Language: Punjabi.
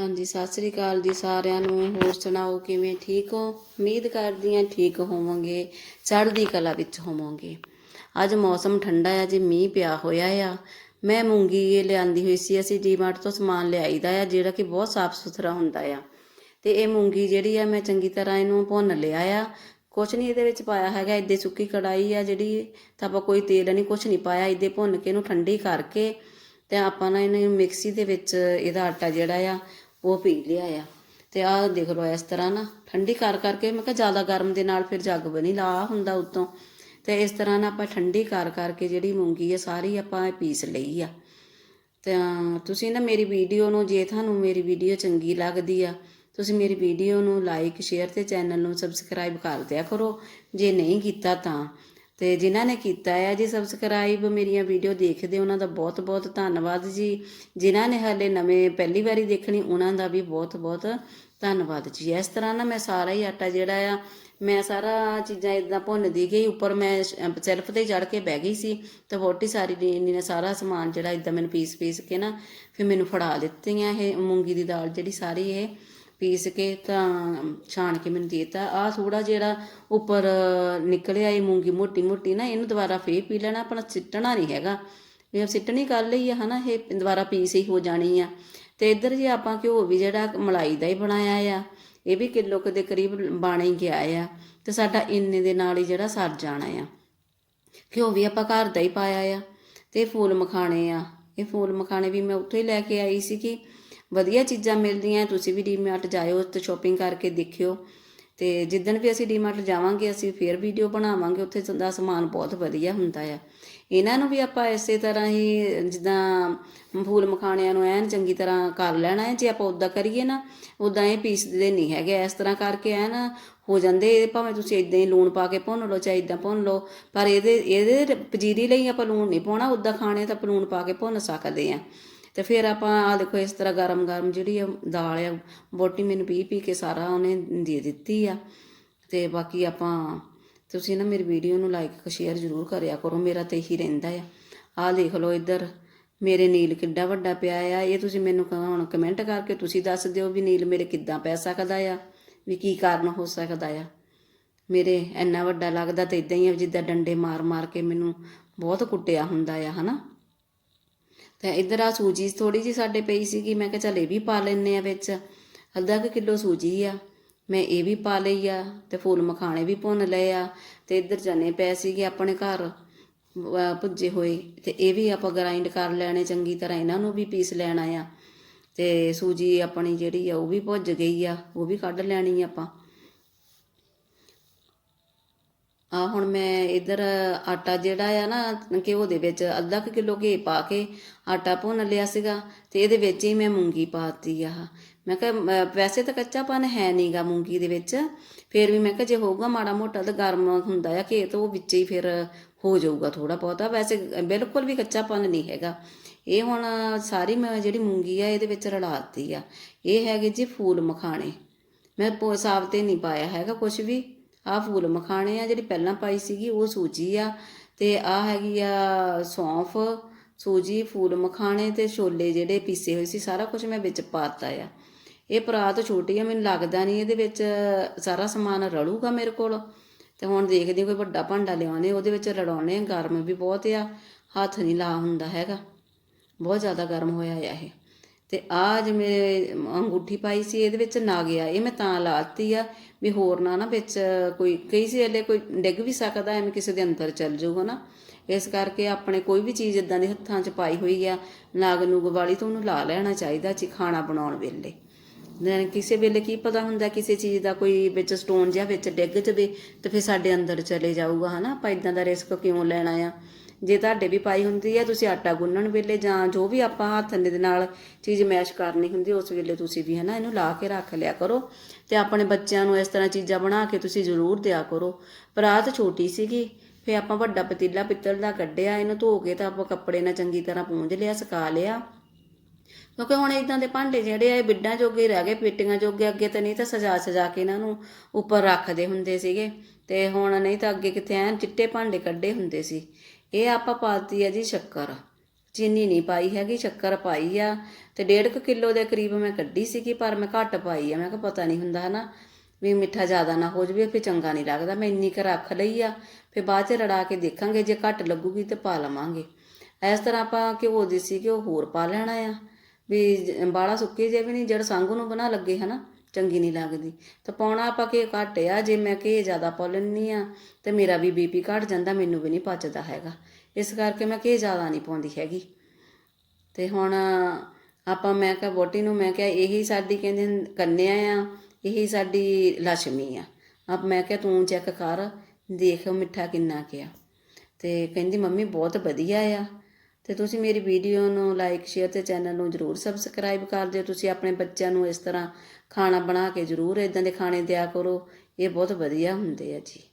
ਹਾਂਜੀ, ਸਤਿ ਸ੍ਰੀ ਅਕਾਲ ਜੀ ਸਾਰਿਆਂ ਨੂੰ। ਹੋਰ ਸੁਣਾਓ, ਕਿਵੇਂ ਠੀਕ ਹੋ? ਉਮੀਦ ਕਰਦੀ ਹਾਂ ਠੀਕ ਹੋਵੋਗੇ, ਚੜ੍ਹਦੀ ਕਲਾ ਵਿੱਚ ਹੋਵੋਗੇ। ਅੱਜ ਮੌਸਮ ਠੰਡਾ ਆ ਜੀ, ਮੀਂਹ ਪਿਆ ਹੋਇਆ ਆ। ਮੈਂ ਮੂੰਗੀ ਇਹ ਲਿਆਂਦੀ ਹੋਈ ਸੀ, ਅਸੀਂ ਡੀਮਾਰਟ ਤੋਂ ਸਮਾਨ ਲਿਆਈਦਾ ਆ, ਜਿਹੜਾ ਕਿ ਬਹੁਤ ਸਾਫ਼ ਸੁਥਰਾ ਹੁੰਦਾ ਆ। ਤੇ ਇਹ ਮੂੰਗੀ ਜਿਹੜੀ ਆ, ਮੈਂ ਚੰਗੀ ਤਰ੍ਹਾਂ ਇਹਨੂੰ ਭੁੰਨ ਲਿਆ ਆ। ਕੁਛ ਨਹੀਂ ਇਹਦੇ ਵਿੱਚ ਪਾਇਆ ਹੈਗਾ, ਇੱਦੇ ਸੁੱਕੀ ਕੜਾਈ ਆ ਜਿਹੜੀ, ਤਾਂ ਆਪਾਂ ਕੋਈ ਤੇਲ ਨਹੀਂ, ਕੁਛ ਨਹੀਂ ਪਾਇਆ, ਇੱਦੇ ਭੁੰਨ ਕੇ ਇਹਨੂੰ ਠੰਡੀ ਕਰਕੇ ਤੇ ਆਪਾਂ ਨਾ ਇਹਨੂੰ ਮਿਕਸੀ ਦੇ ਵਿੱਚ, ਇਹਦਾ ਆਟਾ ਜਿਹੜਾ ਆ ਉਹ ਪੀ ਲਿਆ ਆ। ਤੇ ਆਹ ਦੇਖ ਲਓ ਇਸ ਤਰ੍ਹਾਂ ਨਾ, ਠੰਡੀ ਕਰ ਕਰਕੇ ਮੈਂ ਕਿਹਾ ਜ਼ਿਆਦਾ ਗਰਮ ਦੇ ਨਾਲ ਫਿਰ ਜੱਗ ਬਣੀ, ਲਾ ਹੁੰਦਾ ਉਤੋਂ। ਤੇ ਇਸ ਤਰ੍ਹਾਂ ਨਾ ਆਪਾਂ ਠੰਡੀ ਕਰ ਕਰਕੇ ਜਿਹੜੀ ਮੂੰਗੀ ਆ, ਸਾਰੀ ਆਪਾਂ ਪੀਸ ਲਈ ਆ। ਤਾਂ ਤੁਸੀਂ ਨਾ ਮੇਰੀ ਵੀਡੀਓ ਨੂੰ, ਜੇ ਤੁਹਾਨੂੰ ਮੇਰੀ ਵੀਡੀਓ ਚੰਗੀ ਲੱਗਦੀ ਆ, ਤੁਸੀਂ ਮੇਰੀ ਵੀਡੀਓ ਨੂੰ ਲਾਈਕ ਸ਼ੇਅਰ ਤੇ ਚੈਨਲ ਨੂੰ ਸਬਸਕ੍ਰਾਈਬ ਕਰ ਦਿਆ ਕਰੋ। ਜੇ ਨਹੀਂ ਕੀਤਾ ਤਾਂ ਤੇ ਜਿਨ੍ਹਾਂ ਨੇ ਕੀਤਾ ਹੈ ਜੀ ਸਬਸਕ੍ਰਾਈਬ ਮੇਰੀਆਂ ਵੀਡੀਓ ਦੇਖਦੇ ਉਹਨਾਂ ਦਾ ਬਹੁਤ ਬਹੁਤ ਧੰਨਵਾਦ ਜੀ। ਜਿਨ੍ਹਾਂ ਨੇ ਹਾਲੇ ਨਵੇਂ ਪਹਿਲੀ ਵਾਰੀ ਦੇਖਣੀ, ਉਹਨਾਂ ਦਾ ਵੀ ਬਹੁਤ ਬਹੁਤ ਧੰਨਵਾਦ ਜੀ। ਇਸ ਤਰ੍ਹਾਂ ਨਾ ਮੈਂ ਸਾਰਾ ਹੀ ਆਟਾ ਜਿਹੜਾ ਆ, ਮੈਂ ਸਾਰਾ ਚੀਜ਼ਾਂ ਇਦਾਂ ਭੁੰਨਦੀ ਗਈ, ਉੱਪਰ ਮੈਂ ਸੈਲਫ ਤੇ ਚੜ ਕੇ ਬਹਿ ਗਈ ਸੀ ਤੇ ਵੋਟੀ ਸਾਰੀ ਨੇ ਨੇ ਸਾਰਾ ਸਮਾਨ ਜਿਹੜਾ ਇਦਾਂ ਮੈਨੂੰ ਪੀਸ ਪੀਸ ਕੇ ਨਾ ਫਿਰ ਮੈਨੂੰ ਫੜਾ ਦਿੱਤੀਆਂ ਇਹ ਮੂੰਗੀ ਦੀ ਦਾਲ ਜਿਹੜੀ ਸਾਰੀ ਇਹ। ਪੀਸ ਕੇ ਤਾਂ ਛਾਣ ਕੇ ਮੈਨੂੰ ਦਿੱਤਾ। ਆ ਥੋੜਾ ਜਿਹੜਾ ਉੱਪਰ ਨਿਕਲਿਆ ਇਹ ਮੂੰਗੀ ਮੋਟੀ ਮੋਟੀ ਨਾ, ਇਹਨੂੰ ਦੁਬਾਰਾ ਫੇਰ ਪੀ ਲੈਣਾ। ਆਪਣਾ ਸਿੱਟਣਾ ਨਹੀਂ ਹੈਗਾ। ਵੀ ਸਿੱਟਣੀ ਕਰ ਲਈ ਆ, ਹਨਾ, ਇਹ ਦੁਬਾਰਾ ਪੀਸ ਹੀ ਹੋ ਜਾਣੀ ਆ। ਤੇ ਇੱਧਰ ਜੇ ਆਪਾਂ ਘਿਓ ਵੀ ਜਿਹੜਾ ਮਲਾਈ ਦਾ ਹੀ ਬਣਾਇਆ ਆ, ਇਹ ਵੀ ਕਿਲੋ ਕੁ ਦੇ ਕਰੀਬ ਬਣ ਹੀ ਗਿਆ ਆ। ਤੇ ਸਾਡਾ ਇੰਨੇ ਦੇ ਨਾਲ ਹੀ ਜਿਹੜਾ ਸਰ ਜਾਣਾ ਆ। ਘਿਓ ਵੀ ਆਪਾਂ ਘਰ ਦਾ ਹੀ ਪਾਇਆ ਆ। ਤੇ ਫੂਲ ਮਖਾਣੇ ਆ। ਇਹ ਫੂਲ ਮਖਾਣੇ ਵੀ ਮੈਂ ਉੱਥੋਂ ਹੀ ਲੈ ਕੇ ਆਈ ਸੀ ਕਿ ਵਧੀਆ ਚੀਜ਼ਾਂ ਮਿਲਦੀਆਂ, ਤੁਸੀਂ ਵੀ ਡੀਮਾਰਟ ਜਾਇਓ ਤੇ ਸ਼ਾਪਿੰਗ ਕਰਕੇ ਦੇਖਿਓ। ਤੇ ਜਿੱਦਣ ਵੀ ਅਸੀਂ ਡੀਮਾਰਟ ਜਾਵਾਂਗੇ, ਅਸੀਂ ਫੇਰ ਵੀਡੀਓ ਬਣਾਵਾਂਗੇ, ਉੱਥੇ ਦਾ ਸਮਾਨ ਬਹੁਤ ਵਧੀਆ ਹੁੰਦਾ ਆ। ਇਹਨਾਂ ਨੂੰ ਵੀ ਆਪਾਂ ਇਸੇ ਤਰ੍ਹਾਂ ਹੀ ਜਿੱਦਾਂ ਫੂਲ ਮਖਾਣਿਆਂ ਨੂੰ ਐਨ ਚੰਗੀ ਤਰ੍ਹਾਂ ਕਰ ਲੈਣਾ ਹੈ, ਜੇ ਆਪਾਂ ਉਦਾਂ ਕਰੀਏ ਨਾ ਉਦਾਂ ਇਹ ਪੀਸਦੇ ਨਹੀਂ ਹੈਗੇ। ਇਸ ਤਰ੍ਹਾਂ ਕਰਕੇ ਐਨ ਹੋ ਜਾਂਦੇ ਭਾਵੇਂ ਤੁਸੀਂ ਇਦਾਂ ਹੀ ਲੂਣ ਪਾ ਕੇ ਭੁੰਨ ਲਓ ਚਾਹੇ ਇਦਾਂ ਭੁੰਨ ਲਓ, ਪਰ ਇਹਦੇ ਇਹਦੇ ਪਜੀਰੀ ਲਈ ਆਪਾਂ ਲੂਣ ਨਹੀਂ ਪਾਉਣਾ ਉਦਾਂ ਖਾਣੇ ਤਾਂ ਆਪਾਂ ਲੂਣ ਪਾ ਕੇ ਭੁੰਨ ਸਕਦੇ ਆ ਤੇ ਫਿਰ ਆਪਾਂ ਆ ਦੇਖੋ ਇਸ ਤਰ੍ਹਾਂ ਗਰਮ ਗਰਮ ਜਿਹੜੀ ਆ ਦਾਲ ਆ ਬੋਟੀ ਮੈਨੂੰ ਪੀ ਪੀ ਕੇ ਸਾਰਾ ਉਹਨੇ ਦੇ ਦਿੱਤੀ ਆ। ਤੇ ਬਾਕੀ ਆਪਾਂ, ਤੁਸੀਂ ਨਾ ਮੇਰੀ ਵੀਡੀਓ ਨੂੰ ਲਾਈਕ ਸ਼ੇਅਰ ਜ਼ਰੂਰ ਕਰਿਆ ਕਰੋ, ਮੇਰਾ ਤੇ ਇਹੀ ਰਹਿੰਦਾ ਆ। ਆਹ ਦੇਖ ਲਓ ਇੱਧਰ, ਮੇਰੇ ਨੀਲ ਕਿੱਡਾ ਵੱਡਾ ਪਿਆ ਆ। ਇਹ ਤੁਸੀਂ ਮੈਨੂੰ ਕ- ਹੁਣ ਕਮੈਂਟ ਕਰਕੇ ਤੁਸੀਂ ਦੱਸ ਦਿਓ ਵੀ ਨੀਲ ਮੇਰੇ ਕਿੱਦਾਂ ਪੈ ਸਕਦਾ ਆ, ਵੀ ਕੀ ਕਾਰਨ ਹੋ ਸਕਦਾ ਆ। ਮੇਰੇ ਇੰਨਾ ਵੱਡਾ ਲੱਗਦਾ ਤੇ ਇਦਾਂ ਹੀ ਆ ਜਿੱਦਾਂ ਡੰਡੇ ਮਾਰ ਮਾਰ ਕੇ ਮੈਨੂੰ ਬਹੁਤ ਕੁੱਟਿਆ ਹੁੰਦਾ ਆ, ਹਨਾ? ਤੇ ਇੱਧਰ ਆ ਸੂਜੀ ਥੋੜੀ ਜੀ ਸਾਡੇ ਪਈ ਸੀਗੀ, ਮੈਂ ਕਿਹਾ ਚੱਲ ਇਹ ਵੀ ਪਾ ਲੈਨੇ ਆ ਵਿੱਚ। ਅੱਧਾ ਕੁ ਕਿਲੋ ਸੂਜੀ ਆ, ਮੈਂ ਇਹ ਵੀ ਪਾ ਲਈ ਆ ਤੇ ਫੁੱਲ ਮਖਾਣੇ ਵੀ ਭੁੰਨ ਲਏ ਆ ਤੇ ਇੱਧਰ ਚਨੇ ਪਏ ਸੀਗੇ ਆਪਣੇ ਘਰ ਭੁੱਜੇ ਹੋਏ ਤੇ ਇਹ ਵੀ ਆਪਾਂ ਗ੍ਰਾਈਂਡ ਕਰ ਲੈਣੇ ਚੰਗੀ ਤਰ੍ਹਾਂ, ਇਹਨਾਂ ਨੂੰ ਵੀ ਪੀਸ ਲੈਣਾ ਆ। ਤੇ ਸੂਜੀ ਆਪਣੀ ਜਿਹੜੀ ਆ, ਉਹ ਵੀ ਭੁੱਜ ਗਈ ਆ, ਉਹ ਵੀ ਕੱਢ ਲੈਣੀ ਆਪਾਂ। ਆ, ਹੁਣ ਮੈਂ ਇਧਰ ਆਟਾ ਜਿਹੜਾ ਆ ਨਾ, ਘਿਓ ਦੇ ਵਿੱਚ ਅੱਧਾ ਕੁ ਕਿਲੋ ਘੇ ਪਾ ਕੇ ਆਟਾ ਭੁੰਨ ਲਿਆ ਸੀਗਾ ਤੇ ਇਹਦੇ ਵਿੱਚ ਹੀ ਮੈਂ ਮੂੰਗੀ ਪਾਤੀ ਆ। ਮੈਂ ਕਿਹਾ ਵੈਸੇ ਤਾਂ ਕੱਚਾਪਨ ਹੈ ਨਹੀਂਗਾ ਮੂੰਗੀ ਦੇ ਵਿੱਚ, ਫਿਰ ਵੀ ਮੈਂ ਕਿਹਾ ਜੇ ਹੋਊਗਾ ਮਾੜਾ ਮੋਟਾ ਤਾਂ ਗਰਮ ਹੁੰਦਾ ਆ ਘੇ, ਤਾਂ ਉਹ ਵਿੱਚ ਹੀ ਫਿਰ ਹੋ ਜਾਊਗਾ ਥੋੜਾ ਬਹੁਤਾ। ਵੈਸੇ ਬਿਲਕੁਲ ਵੀ ਕੱਚਾਪਨ ਨਹੀਂ ਹੈਗਾ। ਇਹ ਹੁਣ ਸਾਰੀ ਮੈਂ ਜਿਹੜੀ ਮੂੰਗੀ ਆ, ਇਹਦੇ ਵਿੱਚ ਰਲਾਤੀ ਆ। ਇਹ ਹੈਗੇ ਜੀ ਫੂਲ ਮਖਾਣੇ। ਮੈਂ ਪੋ- ਸਾਬਤੇ ਤੇ ਨਹੀਂ ਪਾਇਆ ਹੈਗਾ ਕੁਝ ਵੀ। ਆਹ ਫੂਲ ਮਖਾਣੇ ਆ, ਜਿਹੜੀ ਪਹਿਲਾਂ ਪਾਈ ਸੀਗੀ, ਉਹ ਸੂਜੀ ਆ। ਤੇ ਆ ਹੈਗੀ ਆ ਸੌਂਫ, ਸੂਜੀ, ਫੂਲ ਮਖਾਣੇ ਤੇ ਛੋਲੇ ਜਿਹੜੇ ਪੀਸੇ ਹੋਏ ਸੀ, ਸਾਰਾ ਕੁਝ ਮੈਂ ਵਿੱਚ ਪਾਤਾ ਆ। ਇਹ ਪਰਾਤ ਛੋਟੀ ਆ, ਮੈਨੂੰ ਲੱਗਦਾ ਨਹੀਂ ਇਹਦੇ ਵਿੱਚ ਸਾਰਾ ਸਮਾਨ ਰਲੂਗਾ ਮੇਰੇ ਕੋਲ। ਤੇ ਹੁਣ ਦੇਖਦੇ ਕੋਈ ਵੱਡਾ ਭਾਂਡਾ ਲਿਆਉਣੇ, ਉਹਦੇ ਵਿੱਚ ਰੜਾਉਣੇ ਆ, ਗਰਮ ਵੀ ਬਹੁਤ ਆ, ਹੱਥ ਨਹੀਂ ਲਾ ਹੁੰਦਾ ਹੈਗਾ। ਬਹੁਤ ਜ਼ਿਆਦਾ ਗਰਮ ਹੋਇਆ ਆ ਇਹ। ਤੇ ਆ ਜਿਵੇਂ ਅੰਗੂਠੀ ਪਾਈ ਸੀ, ਇਹਦੇ ਵਿੱਚ ਨਾ ਗਿਆ। ਇਹ ਮੈਂ ਤਾਂ ਲਾਤੀ ਆ ਵੀ ਹੋਰ ਨਾ ਨਾ ਵਿੱਚ ਕੋਈ, ਕਈ ਸੀ ਵੇਲੇ ਕੋਈ ਡਿੱਗ ਵੀ ਸਕਦਾ, ਐਵੇਂ ਕਿਸੇ ਦੇ ਅੰਦਰ ਚੱਲ ਜਾਊਗਾ ਨਾ ਇਸ ਕਰਕੇ ਆਪਣੇ ਕੋਈ ਵੀ ਚੀਜ਼ ਇਦਾਂ ਦੇ ਹੱਥਾਂ 'ਚ ਪਾਈ ਹੋਈ ਆ, ਨਾਗ ਨੂਗ ਵਾਲੀ ਤਾਂ ਉਹਨੂੰ ਲਾ ਲੈਣਾ ਚਾਹੀਦਾ ਜੀ ਖਾਣਾ ਬਣਾਉਣ ਵੇਲੇ। ਕਿਸੇ ਵੇਲੇ ਕੀ ਪਤਾ ਹੁੰਦਾ, ਕਿਸੇ ਚੀਜ਼ ਦਾ ਕੋਈ ਵਿੱਚ ਸਟੋਨ ਜਿਹਾ ਵਿੱਚ ਡਿੱਗ ਜਵੇ ਤੇ ਫਿਰ ਸਾਡੇ ਅੰਦਰ ਚਲੇ ਜਾਊਗਾ, ਹਨਾ। ਆਪਾਂ ਇਦਾਂ ਦਾ ਰਿਸਕ ਕਿਉਂ ਲੈਣਾ ਆ? ਜੇ ਤੁਹਾਡੇ ਵੀ ਪਾਈ ਹੁੰਦੀ ਹੈ, ਤੁਸੀਂ ਆਟਾ ਗੁੰਨਣ ਵੇਲੇ ਜਾਂ ਜੋ ਵੀ ਆਪਾਂ ਹੱਥ ਦੇ ਨਾਲ ਚੀਜ਼ ਮੈਸ਼ ਕਰਨੀ ਹੁੰਦੀ ਉਸ ਵੇਲੇ ਤੁਸੀਂ ਵੀ ਹਨਾ ਇਹਨੂੰ ਲਾ ਕੇ ਰੱਖ ਲਿਆ ਕਰੋ। ਤੇ ਆਪਣੇ ਬੱਚਿਆਂ ਨੂੰ ਇਸ ਤਰ੍ਹਾਂ ਚੀਜ਼ਾਂ ਬਣਾ ਕੇ ਤੁਸੀਂ ਜ਼ਰੂਰ ਦਿਆ ਕਰੋ। ਪਰਾਤ ਛੋਟੀ ਸੀਗੀ ਫੇ ਆਪਾਂ ਵੱਡਾ ਪਤੀਲਾ ਪਿੱਤਲ ਦਾ ਕੱਢਿਆ, ਇਹਨੂੰ ਧੋ ਕੇ ਤਾਂ ਆਪਾਂ ਕੱਪੜੇ ਨਾਲ ਚੰਗੀ ਤਰ੍ਹਾਂ ਪੂੰਝ ਲਿਆ, ਸੁਕਾ ਲਿਆ। ਕਿਉਂਕਿ ਹੁਣ ਇਦਾਂ ਦੇ ਭਾਂਡੇ ਜਿਹੜੇ ਆ, ਇਹ ਬਿੱਡਾਂ ਜੋਗੇ ਰਹਿ ਗਏ, ਪੇਟੀਆਂ ਜੋਗੇ ਅੱਗੇ ਤਾਂ ਨਹੀਂ ਤਾਂ ਸਜਾ ਸਜਾ ਕੇ ਇਹਨਾਂ ਨੂੰ ਉੱਪਰ ਰੱਖਦੇ ਹੁੰਦੇ ਸੀਗੇ। ਤੇ ਹੁਣ ਨਹੀਂ ਤਾਂ ਅੱਗੇ ਕਿਤੇ ਐਨ ਚਿੱਟੇ ਭਾਂਡੇ ਕੱਢੇ ਹੁੰਦੇ ਸੀ। ਇਹ ਆਪਾਂ ਪਾਤੀ ਆ ਜੀ ਸ਼ੱਕਰ। ਚੀਨੀ ਨਹੀਂ ਪਾਈ ਹੈਗੀ, ਸ਼ੱਕਰ ਪਾਈ ਆ ਤੇ ਤੇ 1.5 ਕਿਲੋ ਦੇ ਕਰੀਬ ਮੈਂ ਕੱਢੀ ਸੀਗੀ, ਪਰ ਮੈਂ ਘੱਟ ਪਾਈ ਆ। ਮੈਂ ਕਿਹਾ ਪਤਾ ਨਹੀਂ ਹੁੰਦਾ ਹਨਾ ਵੀ ਮਿੱਠਾ ਜ਼ਿਆਦਾ ਨਾ ਹੋ ਜਵੇ, ਫਿਰ ਚੰਗਾ ਨਹੀਂ ਲੱਗਦਾ। ਮੈਂ ਇੰਨੀ ਕੁ ਰੱਖ ਲਈ ਆ, ਫਿਰ ਬਾਅਦ ਚ ਰੜਾ ਕੇ ਦੇਖਾਂਗੇ, ਜੇ ਘੱਟ ਲੱਗੂਗੀ ਤੇ ਪਾ ਲਵਾਂਗੇ। ਇਸ ਤਰ੍ਹਾਂ ਆਪਾਂ ਘਿਓ ਦੀ ਸੀ ਘਿਓ ਹੋਰ ਪਾ ਲੈਣਾ ਆ। ਵੀ ਬਾਲਾ ਸੁੱਕੀ ਜੇ ਵੀ ਨਹੀਂ, ਜੜ ਸੰਗ ਨੂੰ ਬਣਾ ਲੱਗੇ ਹਨਾ। ਚੰਗੀ ਨਹੀਂ ਲੱਗਦੀ। ਤਾਂ ਪਾਉਣਾ ਆਪਾਂ ਕਿ ਘੱਟ ਆ, ਜੇ ਮੈਂ ਕਿ ਜ਼ਿਆਦਾ ਪਾ ਲੈਂਦੀ ਆ ਤੇ ਮੇਰਾ ਵੀ ਬੀਪੀ ਘਟ ਜਾਂਦਾ, ਮੈਨੂੰ ਵੀ ਨਹੀਂ ਪਚਦਾ ਹੈਗਾ। ਇਸ ਕਰਕੇ ਮੈਂ ਕਿ ਜ਼ਿਆਦਾ ਨਹੀਂ ਪਾਉਂਦੀ ਹੈਗੀ। ਤੇ ਹੁਣ ਆਪਾਂ ਮੈਂ ਕਿਹਾ ਵੋਟੀ ਨੂੰ ਮੈਂ ਕਿਹਾ, ਇਹੀ ਸਾਡੀ ਕਹਿੰਦੇ ਕੰਨਿਆ ਆ, ਇਹੀ ਸਾਡੀ ਲక్ష్ਮੀ ਆ। ਆਪ ਮੈਂ ਕਿਹਾ, ਤੂੰ ਚੈੱਕ ਕਰ, ਦੇਖ ਮਿੱਠਾ ਕਿੰਨਾ ਕਿਆ। ਤੇ ਕਹਿੰਦੀ, ਮੰਮੀ ਬਹੁਤ ਵਧੀਆ ਆ। ਤੇ ਤੁਸੀਂ ਮੇਰੀ ਵੀਡੀਓ ਨੂੰ ਲਾਈਕ ਸ਼ੇਅਰ ਤੇ ਚੈਨਲ ਨੂੰ ਜਰੂਰ ਸਬਸਕ੍ਰਾਈਬ ਕਰ ਦਿਓ। ਤੁਸੀਂ ਆਪਣੇ ਬੱਚਿਆਂ ਨੂੰ ਇਸ ਤਰ੍ਹਾਂ ਖਾਣਾ ਬਣਾ ਕੇ ਜਰੂਰ ਇਦਾਂ ਦੇ ਖਾਣੇ ਦਿਆ ਕਰੋ। ਇਹ ਬਹੁਤ ਵਧੀਆ ਹੁੰਦੇ ਆ ਜੀ।